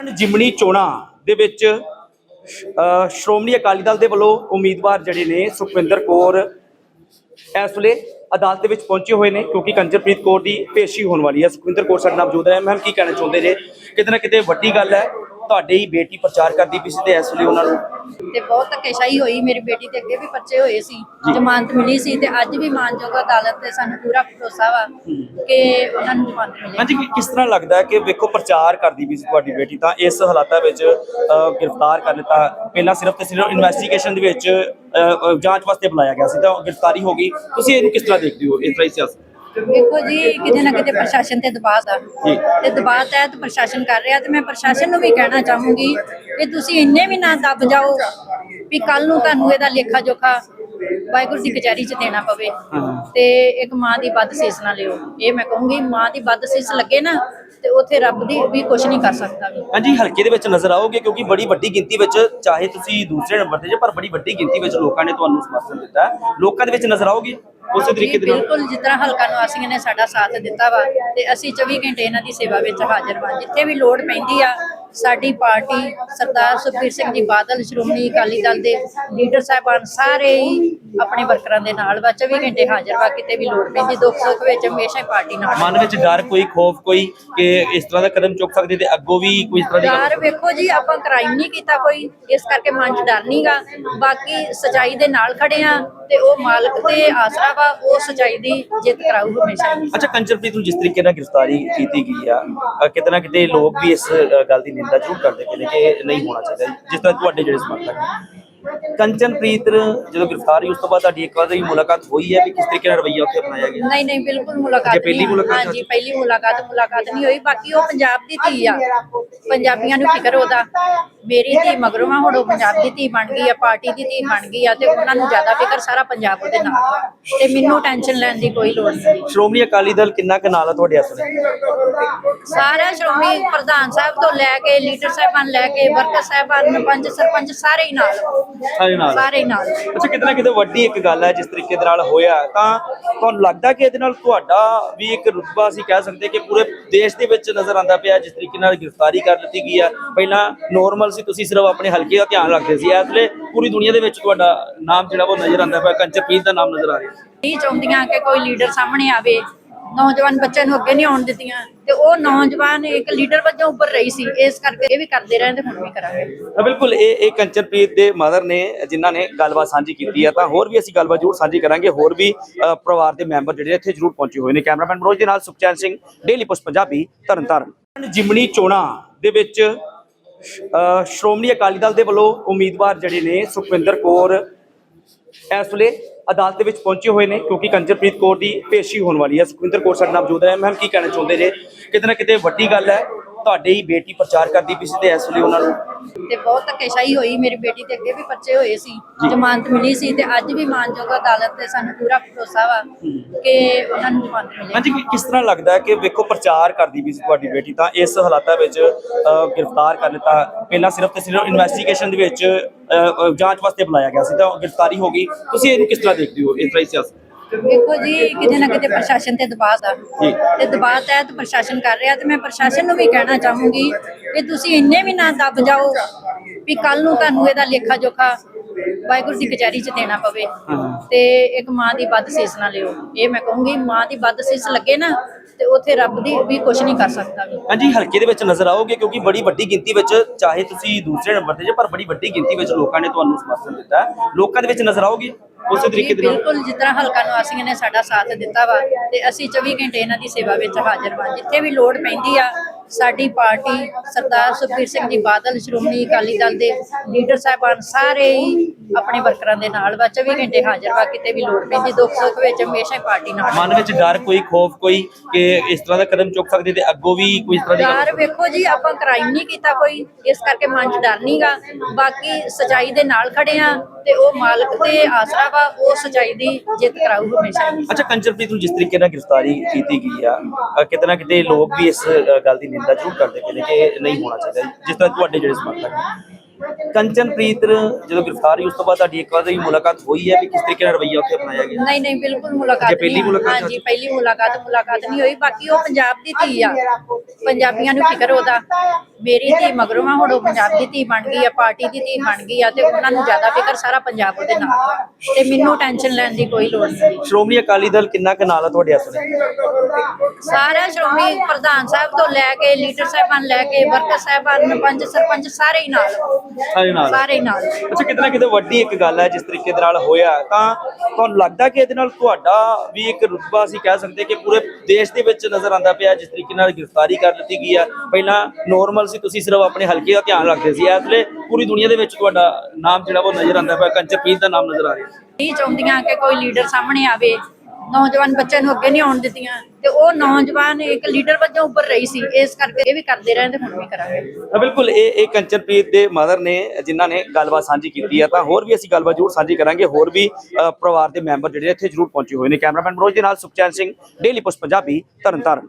ਜਿਮਣੀ ਚੋਣਾਂ ਦੇ ਵਿੱਚ ਸ਼੍ਰੋਮਣੀ ਅਕਾਲੀ ਦਲ ਦੇ ਵੱਲੋਂ ਉਮੀਦਵਾਰ ਜਿਹੜੇ ਨੇ ਸੁਖਵਿੰਦਰ ਕੌਰ ਇਸ ਵੇਲੇ ਅਦਾਲਤ ਦੇ ਵਿੱਚ ਪਹੁੰਚੇ ਹੋਏ ਨੇ ਕਿਉਂਕਿ ਕੰਜਰਪ੍ਰੀਤ ਕੌਰ ਦੀ ਪੇਸ਼ੀ ਹੋਣ ਵਾਲੀ ਹੈ। ਸੁਖਵਿੰਦਰ ਕੌਰ ਸਾਡੇ ਨਾਲ ਮੌਜੂਦ ਹੈ। ਮੈਮ, ਕੀ ਕਹਿਣਾ ਚਾਹੁੰਦੇ ਨੇ ਕਿਤੇ ਨਾ ਕਿਤੇ ਵੱਡੀ ਗੱਲ ਹੈ ਤੁਹਾਡੀ ਬੇਟੀ ਪ੍ਰਚਾਰ ਕਰਦੀ ਪਈ ਸੀ ਤੇ ਇਸ ਵੇਲੇ ਉਹਨਾਂ ਨੂੰ ਤੇ ਬਹੁਤ ਧੱਕੇਸ਼ਾਹੀ ਹੋਈ ਮੇਰੀ ਬੇਟੀ ਤੇ ਅੱਗੇ ਵੀ ਬੱਚੇ ਹੋਏ ਸੀ ਜ਼ਮਾਨਤ ਮਿਲੀ ਸੀ ਤੇ ਅੱਜ ਵੀ ਮਾਨਯੋਗ ਅਦਾਲਤ ਤੇ ਸਾਨੂੰ ਪੂਰਾ ਭਰੋਸਾ ਵਾ ਕਿ ਉਹਨਾਂ ਨੂੰ ਜ਼ਮਾਨਤ ਮਿਲੇਗੀ ਹਾਂਜੀ ਕਿਸ ਤਰ੍ਹਾਂ ਲੱਗਦਾ ਹੈ ਕਿ ਵੇਖੋ ਪ੍ਰਚਾਰ ਕਰਦੀ ਵੀ ਸੀ ਤੁਹਾਡੀ ਬੇਟੀ ਤਾਂ ਇਸ ਹਾਲਾਤਾਂ ਵਿੱਚ ਗ੍ਰਿਫਤਾਰ ਕਰ ਲਿੱਤਾ। ਪਹਿਲਾਂ ਸਿਰਫ ਤੇ ਸਿਰਫ ਇਨਵੈਸਟੀਗੇਸ਼ਨ ਦੇ ਵਿੱਚ ਜਾਂਚ ਵਾਸਤੇ ਬੁਲਾਇਆ ਗਿਆ ਸੀ ਤਾਂ ਗ੍ਰਿਫਤਾਰੀ ਹੋ ਗਈ। ਤੁਸੀਂ ਇਹਨੂੰ ਕਿਸ ਤਰ੍ਹਾਂ ਦੇਖਦੇ ਹੋ? ਇਸ ਤਰ੍ਹਾਂ ਹੀ ਸਿਆਸਤ ਵੇਖੋ ਜੀ ਕਿਤੇ ਨਾ ਕਿਤੇ ਪ੍ਰਸ਼ਾਸਨ ਤੇ ਦਬਾਅ ਦਾ। ਤੇ ਦਬਾਅ ਤਹਿਤ ਪ੍ਰਸ਼ਾਸਨ ਕਰ ਰਿਹਾ ਤੇ ਮੈਂ ਪ੍ਰਸ਼ਾਸਨ ਨੂੰ ਵੀ ਕਹਿਣਾ ਚਾਹੂੰਗੀ ਕਿ ਤੁਸੀਂ ਇੰਨੇ ਵੀ ਨਾ ਦੱਬ ਜਾਓ ਵੀ ਕੱਲ ਨੂੰ ਤੁਹਾਨੂੰ ਇਹਦਾ ਲੇਖਾ ਜੋਖਾ ਵਾਹਿਗੁਰੂ ਦੀ ਕਚਹਿਰੀ 'ਚ ਦੇਣਾ ਪਵੇ। ਤੇ ਇੱਕ ਮਾਂ ਦੀ ਵੱਧ ਸੀਸ ਨਾ ਲਿਓ। ਇਹ ਮੈਂ ਕਹੂੰਗੀ ਮਾਂ ਦੀ ਵੱਧ ਸੀਸ ਲੱਗੇ ਨਾ ਤੇ ਉੱਥੇ ਰੱਬ ਦੀ ਵੀ ਕੁਝ ਨਹੀਂ ਕਰ ਸਕਦਾ। ਵੀ ਹਾਂਜੀ ਹਲਕੇ ਦੇ ਵਿੱਚ ਨਜ਼ਰ ਆਓਗੇ ਕਿਉਂਕਿ ਬੜੀ ਵੱਡੀ ਗਿਣਤੀ ਵਿੱਚ ਚਾਹੇ ਤੁਸੀਂ ਦੂਸਰੇ ਨੰਬਰ ਤੇ ਜੇ ਪਰ ਬੜੀ ਵੱਡੀ ਗਿਣਤੀ ਵਿੱਚ ਲੋਕਾਂ ਨੇ ਤੁਹਾਨੂੰ ਸਮਰਥਨ ਦਿੱਤਾ। ਲੋਕਾਂ ਦੇ ਵਿੱਚ ਨਜ਼ਰ ਆਓਗੇ? ਉਸੇ ਤਰੀਕੇ ਦੇ ਨਾਲ ਬਿਲਕੁਲ ਜਿਸ ਤਰ੍ਹਾਂ ਹਲਕਾ ਨਿਵਾਸੀਆਂ ਨੇ ਸਾਡਾ ਸਾਥ ਦਿੱਤਾ ਵਾ ਤੇ ਅਸੀਂ 24 ਘੰਟੇ ਇਹਨਾਂ ਦੀ ਸੇਵਾ ਵਿੱਚ ਹਾਜ਼ਰ ਹਾਂ ਜਿੱਥੇ ਵੀ ਲੋੜ ਪੈਂਦੀ ਆ ਸਾਡੀ ਪਾਰਟੀ ਸਰਦਾਰ ਸੁਖਬੀਰ ਸਿੰਘ ਜੀ ਬਾਦਲ ਸ਼੍ਰੋਮਣੀ ਅਕਾਲੀ ਦਲ ਦੇ ਲੀਡਰ ਸਾਹਿਬਾਨ ਸਾਰੇ ਹੀ ਆਪਣੇ ਵਰਕਰਾਂ ਦੇ ਨਾਲ ਵਾ 24 ਘੰਟੇ ਹਾਜ਼ਰ ਵਾ ਕਿਤੇ ਵੀ ਲੋੜ ਪੈਂਦੀ ਦੁੱਖ ਸੁੱਖ ਵਿੱਚ ਹਮੇਸ਼ਾ ਹੀ ਪਾਰਟੀ ਨਾਲ ਮਨ ਵਿੱਚ ਡਰ ਕੋਈ ਖੌਫ ਕੋਈ ਕਿ ਇਸ ਤਰ੍ਹਾਂ ਦਾ ਕਦਮ ਚੁੱਕ ਸਕਦੇ ਤੇ ਅੱਗੋਂ ਵੀ ਕੋਈ ਇਸ ਤਰ੍ਹਾਂ ਦੀ ਗੱਲ ਡਰ ਵੇਖੋ ਜੀ ਆਪਾਂ ਕ੍ਰਾਈਮ ਨਹੀਂ ਕੀਤਾ ਕੋਈ ਇਸ ਕਰਕੇ ਮਨ 'ਚ ਡਰ ਨਹੀਂਗਾ ਬਾਕੀ ਸਚਾਈ ਦੇ ਨਾਲ ਖੜੇ ਆ ਤੇ ਉਹ ਮਾਲਕ ਤੇ ਆਸਰਾ ਵਾ ਉਹ ਸਚਾਈ ਦੀ ਜਿੱਤ ਕਰਾਊ ਹਮੇਸ਼ਾ ਅੱਛਾ ਕੰਚਨਪ੍ਰੀਤ ਨੂੰ ਜਿਸ ਤਰੀਕੇ ਨਾਲ ਗ੍ਰਿਫਤਾਰੀ ਕੀਤੀ ਗਈ ਆ ਅ, ਕਿਤੇ ਨਾ ਕਿਤੇ ਲੋਕ ਵੀ ਇਸ ਅ, ਗੱਲ ਦੀ ਨਿੰਦਾ ਜ਼ਰੂਰ ਕਰਦੇ ਪਏ ਨੇ ਕਿ ਇਹ ਨਹੀਂ ਹੋਣਾ ਚਾਹੀਦਾ। ਜਿਸ ਤਰ੍ਹਾਂ ਤੁਹਾਡੇ ਜਿਹੜੇ ਸਮਰਥਕ ਨੇ ਕੰਚਨਪ੍ਰੀਤ ਜਦੋਂ ਗ੍ਰਿਫਤਾਰ ਹੋਈ ਉਸ ਤੋਂ ਬਾਅਦ ਤੁਹਾਡੀ ਇੱਕ ਵਾਰ ਦੀ ਮੁਲਾਕਾਤ ਹੋਈ ਹੈ ਵੀ ਕਿਸ ਤਰੀਕੇ ਨਾਲ ਰਵੱਈਆ ਉੱਥੇ ਅਪਣਾਇਆ ਗਿਆ? ਨਹੀਂ ਨਹੀਂ ਬਿਲਕੁਲ ਮੁਲਾਕਾਤ ਅੱਛਾ, ਪਹਿਲੀ ਨਹੀਂ ਹੋਈ। ਮੁਲਾਕਾਤ ਹਾਂਜੀ ਪਹਿਲੀ ਮੁਲਾਕਾਤ ਮੁਲਾਕਾਤ ਨਹੀਂ ਹੋਈ। ਬਾਕੀ ਉਹ ਪੰਜਾਬ ਦੀ ਧੀ ਆ। ਪੰਜਾਬੀਆਂ ਨੂੰ ਫਿਕਰ ਉਹਦਾ। ਮੇਰੀ ਧੀ ਮਗਰੋਂ ਆ ਹੁਣ ਉਹ ਪੰਜਾਬ ਦੀ ਧੀ ਬਣ ਗਈ ਆ ਪਾਰਟੀ ਦੀ ਧੀ ਬਣ ਗਈ ਆ ਤੇ ਉਹਨਾਂ ਨੂੰ ਜ਼ਿਆਦਾ ਫਿਕਰ ਸਾਰਾ ਪੰਜਾਬ ਉਹਦੇ ਨਾਲ ਆ। ਤੇ ਮੈਨੂੰ ਟੈਨਸ਼ਨ ਲੈਣ ਦੀ ਕੋਈ ਲੋੜ ਨਹੀਂ ਸ਼੍ਰੋਮਣੀ ਅਕਾਲੀ ਦਲ ਕਿੰਨਾ ਕੁ ਨਾਲ ਆ ਤੁਹਾਡੇ ਅਸਲੇ ਸਾਰੇ ਸ਼੍ਰੋਮਣੀ ਪ੍ਰਧਾਨ ਸਾਹਿਬ ਤੋਂ ਲੈ ਕੇ ਲੀਡਰ ਸਾਹਿਬਾਨ ਲੈ ਕੇ ਵਰਕਰ ਸਾਹਿਬਾਨ ਪੰਚ ਸਰਪੰਚ ਸਾਰੇ ਹੀ ਨਾਲ ਸਾਰੇ ਨਾਲ। ਸਾਰੇ ਹੀ ਨਾਲ। ਅੱਛਾ ਕਿਤੇ ਨਾ ਕਿਤੇ ਵੱਡੀ ਇੱਕ ਗੱਲ ਹੈ ਜਿਸ ਤਰੀਕੇ ਦੇ ਨਾਲ ਹੋਇਆ ਤਾਂ ਤੁਹਾਨੂੰ ਲੱਗਦਾ ਕਿ ਇਹਦੇ ਨਾਲ ਤੁਹਾਡਾ ਵੀ ਇੱਕ ਰੁਤਬਾ ਅਸੀਂ ਕਹਿ ਸਕਦੇ ਕਿ ਪੂਰੇ ਦੇਸ਼ ਦੇ ਵਿੱਚ ਨਜ਼ਰ ਆਉਂਦਾ ਪਿਆ ਜਿਸ ਤਰੀਕੇ ਨਾਲ ਗ੍ਰਿਫਤਾਰੀ ਕਰ ਦਿੱਤੀ ਗਈ ਆ? ਪਹਿਲਾਂ ਨੋਰਮਲ ਸੀ ਤੁਸੀਂ ਸਿਰਫ ਆਪਣੇ ਹਲਕੇ ਦਾ ਧਿਆਨ ਰੱਖਦੇ ਸੀ। ਇਸ ਵੇਲੇ ਪੂਰੀ ਦੁਨੀਆ ਦੇ ਵਿੱਚ ਤੁਹਾਡਾ ਨਾਮ ਜਿਹੜਾ ਉਹ ਨਜ਼ਰ ਆਉਂਦਾ ਪਿਆ ਕੰਚਰਪ੍ਰੀਤ ਦਾ ਨਾਮ ਨਜ਼ਰ ਆ ਰਿਹਾ। ਨਹੀਂ ਚਾਹੁੰਦੀਆਂ ਕਿ ਕੋਈ ਲੀਡਰ ਸਾਹਮਣੇ ਆਵੇ। ਨੌਜਵਾਨ ਬੱਚਿਆਂ ਨੂੰ ਅੱਗੇ ਨਹੀਂ ਆਉਣ ਦਿੱਤੀਆਂ ਤੇ ਉਹ ਨੌਜਵਾਨ ਇੱਕ ਲੀਡਰ ਵਜੋਂ ਉੱਪਰ ਰਹੀ ਸੀ ਇਸ ਕਰਕੇ ਇਹ ਵੀ ਕਰਦੇ ਰਹੇ ਤੇ ਹੁਣ ਵੀ ਕਰਾਂਗੇ। ਤਾਂ ਬਿਲਕੁਲ ਇਹ ਇਹ ਕੰਚਨਪ੍ਰੀਤ ਦੇ ਮਦਰ ਨੇ ਜਿਨ੍ਹਾਂ ਨੇ ਗੱਲਬਾਤ ਸਾਂਝੀ ਕੀਤੀ ਹੈ ਤਾਂ ਹੋਰ ਵੀ ਅਸੀਂ ਗੱਲਬਾਤ ਜ਼ਰੂਰ ਸਾਂਝੀ ਕਰਾਂਗੇ। ਹੋਰ ਵੀ ਅ, ਪਰਿਵਾਰ ਦੇ ਮੈਂਬਰ ਜਿਹੜੇ ਇੱਥੇ ਜ਼ਰੂਰ ਪਹੁੰਚੇ ਹੋਏ ਨੇ। ਕੈਮਰਾਮੈਨ ਮਨੋਜ ਦੇ ਨਾਲ ਸੁਖਚੈਨ ਸਿੰਘ ਡੇਲੀ ਪੋਸਟ ਪੰਜਾਬੀ ਤਰਨਤਾਰਨ। ਜਿਮਣੀ ਚੋਣਾਂ ਦੇ ਵਿੱਚ ਅ, ਸ਼੍ਰੋਮਣੀ ਅਕਾਲੀ ਦਲ ਦੇ ਵੱਲੋਂ ਉਮੀਦਵਾਰ ਜਿਹੜੇ ਨੇ ਸੁਖਵਿੰਦਰ ਕੌਰ ਇਸ ਵੇਲੇ ਅਦਾਲਤ ਦੇ ਵਿੱਚ ਪਹੁੰਚੇ ਹੋਏ ਨੇ, ਕਿਉਂਕਿ ਕੰਜਰਪ੍ਰੀਤ ਕੌਰ ਦੀ ਪੇਸ਼ੀ ਹੋਣ ਵਾਲੀ ਹੈ। ਸੁਖਵਿੰਦਰ ਕੌਰ ਸਾਡੇ ਨਾਲ ਮੌਜੂਦ ਹੈ ਮੈਮ ਕੀ ਕਹਿਣਾ ਚਾਹੁੰਦੇ ਜੇ ਕਿਤੇ ਨਾ ਕਿਤੇ ਵੱਡੀ ਗੱਲ ਹੈ। ਤੁਹਾਡੀ ਬੇਟੀ ਪ੍ਰਚਾਰ ਕਰਦੀ ਪਈ ਸੀ ਤੇ ਇਸ ਵੇਲੇ ਉਹਨਾਂ ਨੂੰ ਤੇ ਬਹੁਤ ਧੱਕੇਸ਼ਾਹੀ ਹੋਈ ਮੇਰੀ ਬੇਟੀ ਤੇ ਅੱਗੇ ਵੀ ਬੱਚੇ ਹੋਏ ਸੀ ਜ਼ਮਾਨਤ ਮਿਲੀ ਸੀ ਤੇ ਅੱਜ ਵੀ ਮਾਨਯੋਗ ਅਦਾਲਤ ਤੇ ਸਾਨੂੰ ਪੂਰਾ ਭਰੋਸਾ ਵਾ ਕਿ ਉਹਨਾਂ ਨੂੰ ਜ਼ਮਾਨਤ ਮਿਲੇਗੀ ਹਾਂਜੀ ਕਿਸ ਤਰ੍ਹਾਂ ਲੱਗਦਾ ਹੈ ਕਿ ਵੇਖੋ ਪ੍ਰਚਾਰ ਕਰਦੀ ਵੀ ਸੀ ਤੁਹਾਡੀ ਬੇਟੀ ਤਾਂ ਇਸ ਹਾਲਾਤਾਂ ਵਿੱਚ ਗ੍ਰਿਫਤਾਰ ਕਰ ਲਿੱਤਾ। ਪਹਿਲਾਂ ਸਿਰਫ ਤੇ ਸਿਰਫ ਇਨਵੈਸਟੀਗੇਸ਼ਨ ਦੇ ਵਿੱਚ ਜਾਂਚ ਵਾਸਤੇ ਬੁਲਾਇਆ ਗਿਆ ਸੀ ਤਾਂ ਗ੍ਰਿਫਤਾਰੀ ਹੋ ਗਈ। ਤੁਸੀਂ ਇਹਨੂੰ ਕਿਸ ਤਰ੍ਹਾਂ ਦੇਖਦੇ ਹੋ ਇਸ ਤਰ੍ਹਾਂ ਹੀ ਸਿਆਸਤ? ਵੇਖੋ ਜੀ ਕਿਤੇ ਨਾ ਕਿਤੇ ਪ੍ਰਸ਼ਾਸਨ ਤੇ ਦਬਾਅ ਦਾ। ਤੇ ਦਬਾਅ ਤਹਿਤ ਪ੍ਰਸ਼ਾਸਨ ਕਰ ਰਿਹਾ ਤੇ ਮੈਂ ਪ੍ਰਸ਼ਾਸਨ ਨੂੰ ਵੀ ਕਹਿਣਾ ਚਾਹੂੰਗੀ ਕਿ ਤੁਸੀਂ ਇੰਨੇ ਵੀ ਨਾ ਦੱਬ ਜਾਓ ਵੀ ਕੱਲ ਨੂੰ ਤੁਹਾਨੂੰ ਇਹਦਾ ਲੇਖਾ ਜੋਖਾ ਵਾਹਿਗੁਰੂ ਦੀ ਕਚਹਿਰੀ 'ਚ ਦੇਣਾ ਪਵੇ। ਤੇ ਇੱਕ ਮਾਂ ਦੀ ਵੱਧ ਸੀਸ ਨਾ ਲਿਓ। ਇਹ ਮੈਂ ਕਹੂੰਗੀ ਮਾਂ ਦੀ ਵੱਧ ਸੀਸ ਲੱਗੇ ਨਾ ਤੇ ਉੱਥੇ ਰੱਬ ਦੀ ਵੀ ਕੁਝ ਨਹੀਂ ਕਰ ਸਕਦਾ। ਹਾਂਜੀ ਹਲਕੇ ਦੇ ਵਿੱਚ ਨਜ਼ਰ ਆਓਗੇ ਕਿਉਂਕਿ ਬੜੀ ਵੱਡੀ ਗਿਣਤੀ ਵਿੱਚ ਚਾਹੇ ਤੁਸੀਂ ਦੂਸਰੇ ਨੰਬਰ ਤੇ ਜੇ ਪਰ ਬੜੀ ਵੱਡੀ ਗਿਣਤੀ ਵਿੱਚ ਲੋਕਾਂ ਨੇ ਤੁਹਾਨੂੰ ਸਮਰਥਨ ਦਿੱਤਾ। ਲੋਕਾਂ ਦੇ ਵਿੱਚ ਨਜ਼ਰ ਆਓਗੇ? ਉਸੇ ਤਰੀਕੇ ਦੇ ਨਾਲ ਬਿਲਕੁਲ ਜਿਸ ਤਰ੍ਹਾਂ ਹਲਕਾ ਨਿਵਾਸੀਆਂ ਨੇ ਸਾਡਾ ਸਾਥ ਦਿੱਤਾ ਵਾ ਤੇ ਅਸੀਂ 24 ਘੰਟੇ ਇਹਨਾਂ ਦੀ ਸੇਵਾ ਵਿੱਚ ਹਾਜ਼ਰ ਹਾਂ ਜਿੱਥੇ ਵੀ ਲੋੜ ਪੈਂਦੀ ਆ ਸਾਡੀ ਪਾਰਟੀ ਸਰਦਾਰ ਸੁਖਬੀਰ ਸਿੰਘ ਜੀ ਬਾਦਲ ਸ਼੍ਰੋਮਣੀ ਅਕਾਲੀ ਦਲ ਦੇ ਲੀਡਰ ਸਾਹਿਬਾਨ ਸਾਰੇ ਹੀ ਆਪਣੇ ਵਰਕਰਾਂ ਦੇ ਨਾਲ ਵਾ 24 ਘੰਟੇ ਹਾਜ਼ਰ ਵਾ ਕਿਤੇ ਵੀ ਲੋੜ ਪੈਂਦੀ ਦੁੱਖ ਸੁੱਖ ਵਿੱਚ ਹਮੇਸ਼ਾ ਹੀ ਪਾਰਟੀ ਨਾਲ ਮਨ ਵਿੱਚ ਡਰ ਕੋਈ ਖੌਫ ਕੋਈ ਕਿ ਇਸ ਤਰ੍ਹਾਂ ਦਾ ਕਦਮ ਚੁੱਕ ਸਕਦੇ ਤੇ ਅੱਗੋਂ ਵੀ ਕੋਈ ਇਸ ਤਰ੍ਹਾਂ ਦੀ ਡਰ ਵੇਖੋ ਜੀ ਆਪਾਂ ਕ੍ਰਾਈਮ ਨਹੀਂ ਕੀਤਾ ਕੋਈ ਇਸ ਕਰਕੇ ਮਨ 'ਚ ਡਰ ਨਹੀਂਗਾ ਬਾਕੀ ਸਚਾਈ ਦੇ ਨਾਲ ਖੜੇ ਆ ਤੇ ਉਹ ਮਾਲਕ ਤੇ ਆਸਰਾ ਵਾ ਉਹ ਸਚਾਈ ਦੀ ਜਿੱਤ ਕਰਾਊ ਹਮੇਸ਼ਾ। ਅੱਛਾ ਕੰਚਨਪ੍ਰੀਤ ਨੂੰ ਜਿਸ ਤਰੀਕੇ ਨਾਲ ਗ੍ਰਿਫਤਾਰੀ ਕੀਤੀ ਗਈ ਆ ਅ, ਕਿਤੇ ਲੋਕ ਵੀ ਇਸ ਗੱਲ ਦੀ ਨਿੰਦਾ ਜ਼ਰੂਰ ਕਰਦੇ ਪਏ ਨੇ ਕਿ ਇਹ ਨਹੀਂ ਹੋਣਾ ਚਾਹੀਦਾ। ਜਿਸ ਤਰ੍ਹਾਂ ਤੁਹਾਡੇ ਜਿਹੜੇ ਸਮਰਥਕ ਨੇ ਕੰਚਨਪ੍ਰੀਤ ਜਦੋਂ ਗ੍ਰਿਫਤਾਰ ਹੋਈ ਉਸ ਤੋਂ ਬਾਅਦ ਤੁਹਾਡੀ ਇੱਕ ਵਾਰ ਹੀ ਮੁਲਾਕਾਤ ਹੋਈ ਹੈ ਵੀ ਕਿਸ ਤਰੀਕੇ ਨਾਲ ਰਵੱਈਆ ਉੱਥੇ ਅਪਣਾਇਆ ਗਿਆ? ਨਹੀਂ ਨਹੀਂ ਬਿਲਕੁਲ ਮੁਲਾਕਾਤ ਜੇ ਪਹਿਲੀ ਨਹੀਂ ਮੁਲਾਕਾਤ ਹਾਂਜੀ ਪਹਿਲੀ ਮੁਲਾਕਾਤ ਮੁਲਾਕਾਤ ਨਹੀਂ ਹੋਈ। ਬਾਕੀ ਉਹ ਪੰਜਾਬ ਦੀ ਧੀ ਆ। ਪੰਜਾਬੀਆਂ ਨੂੰ ਫਿਕਰ ਉਹਦਾ। ਮੇਰੀ ਧੀ ਮਗਰੋਂ ਆ ਹੁਣ ਉਹ ਪੰਜਾਬ ਦੀ ਧੀ ਬਣ ਗਈ ਆ ਪਾਰਟੀ ਦੀ ਧੀ ਬਣ ਗਈ ਆ ਤੇ ਉਹਨਾਂ ਨੂੰ ਜ਼ਿਆਦਾ ਫਿਕਰ ਸਾਰਾ ਪੰਜਾਬ ਉਹਦੇ ਨਾਲ ਆ। ਤੇ ਮੈਨੂੰ ਟੈਨਸ਼ਨ ਲੈਣ ਦੀ ਕੋਈ ਲੋੜ ਨਹੀਂ। ਸ਼੍ਰੋਮਣੀ ਅਕਾਲੀ ਦਲ ਕਿੰਨਾ ਕੁ ਨਾਲ ਆ ਤੁਹਾਡੇ ਅਸਰ ਸਾਰਾ ਸ਼੍ਰੋਮਣੀ ਪ੍ਰਧਾਨ ਸਾਹਿਬ ਤੋਂ ਲੈ ਕੇ ਲੀਡਰ ਸਾਹਿਬਾਨ ਲੈ ਕੇ ਵਰਕਰ ਸਾਹਿਬਾਨ ਪੰਜ ਸਰਪੰਚ ਸਾਰੇ ਹੀ ਨਾਲ। ਸਾਰੇ ਨਾਲ? ਸਾਰੇ ਨਾਲ। ਅੱਛਾ ਕਿਤੇ ਨਾ ਕਿਤੇ ਵੱਡੀ ਇੱਕ ਗੱਲ ਹੈ ਜਿਸ ਤਰੀਕੇ ਦੇ ਨਾਲ ਹੋਇਆ ਤਾਂ ਤੁਹਾਨੂੰ ਲੱਗਦਾ ਕਿ ਇਹਦੇ ਨਾਲ ਤੁਹਾਡਾ ਵੀ ਇੱਕ ਰੁਤਬਾ ਅਸੀਂ ਕਹਿ ਸਕਦੇ ਕਿ ਪੂਰੇ ਦੇਸ਼ ਦੇ ਵਿੱਚ ਨਜ਼ਰ ਆਉਂਦਾ ਪਿਆ ਜਿਸ ਤਰੀਕੇ ਨਾਲ ਗ੍ਰਿਫਤਾਰੀ ਕਰ ਦਿੱਤੀ ਗਈ ਹੈ? ਪਹਿਲਾਂ ਨੋਰਮਲ ਸੀ ਤੁਸੀਂ ਸਿਰਫ ਆਪਣੇ ਹਲਕੇ ਦਾ ਧਿਆਨ ਰੱਖਦੇ ਸੀ ਇਸ ਵੇਲੇ ਪੂਰੀ ਦੁਨੀਆ ਦੇ ਵਿੱਚ ਤੁਹਾਡਾ ਨਾਮ ਜਿਹੜਾ ਉਹ ਨਜ਼ਰ ਆਉਂਦਾ ਪਿਆ ਕੰਚਨਪ੍ਰੀਤ ਦਾ ਨਾਮ ਨਜ਼ਰ ਆ ਰਿਹਾ। ਨਹੀਂ ਚਾਹੁੰਦੀਆਂ ਕਿ ਕੋਈ ਲੀਡਰ ਸਾਹਮਣੇ ਆਵੇ। ਨੌਜਵਾਨ ਬੱਚਿਆਂ ਨੂੰ ਅੱਗੇ ਨਹੀਂ ਆਉਣ ਦਿੱਤੀਆਂ ਤੇ ਉਹ ਨੌਜਵਾਨ ਇੱਕ ਲੀਡਰ ਵਜੋਂ ਉੱਪਰ ਰਹੀ ਸੀ, ਇਸ ਕਰਕੇ ਇਹ ਵੀ ਕਰਦੇ ਰਹੇ ਤੇ ਹੁਣ ਵੀ ਕਰਾਂਗੇ। ਬਿਲਕੁਲ, ਇਹ ਇਹ ਕੰਚਨਪ੍ਰੀਤ ਦੇ ਮਦਰ ਨੇ, ਜਿਨ੍ਹਾਂ ਨੇ ਗੱਲਬਾਤ ਸਾਂਝੀ ਕੀਤੀ ਹੈ ਤਾਂ ਹੋਰ ਵੀ ਅਸੀਂ ਗੱਲਬਾਤ ਜ਼ਰੂਰ ਸਾਂਝੀ ਕਰਾਂਗੇ। ਹੋਰ ਵੀ ਪਰਿਵਾਰ ਦੇ ਮੈਂਬਰ ਜਿਹੜੇ ਇੱਥੇ ਜ਼ਰੂਰ ਪਹੁੰਚੇ ਹੋਏ ਨੇ। ਕੈਮਰਾਮੈਨ ਮਨੋਜ ਦੇ ਨਾਲ ਸੁਖਚੈਨ ਸਿੰਘ, ਡੇਲੀ ਪੋਸਟ ਪੰਜਾਬੀ, ਤਰਨਤਾਰਨ।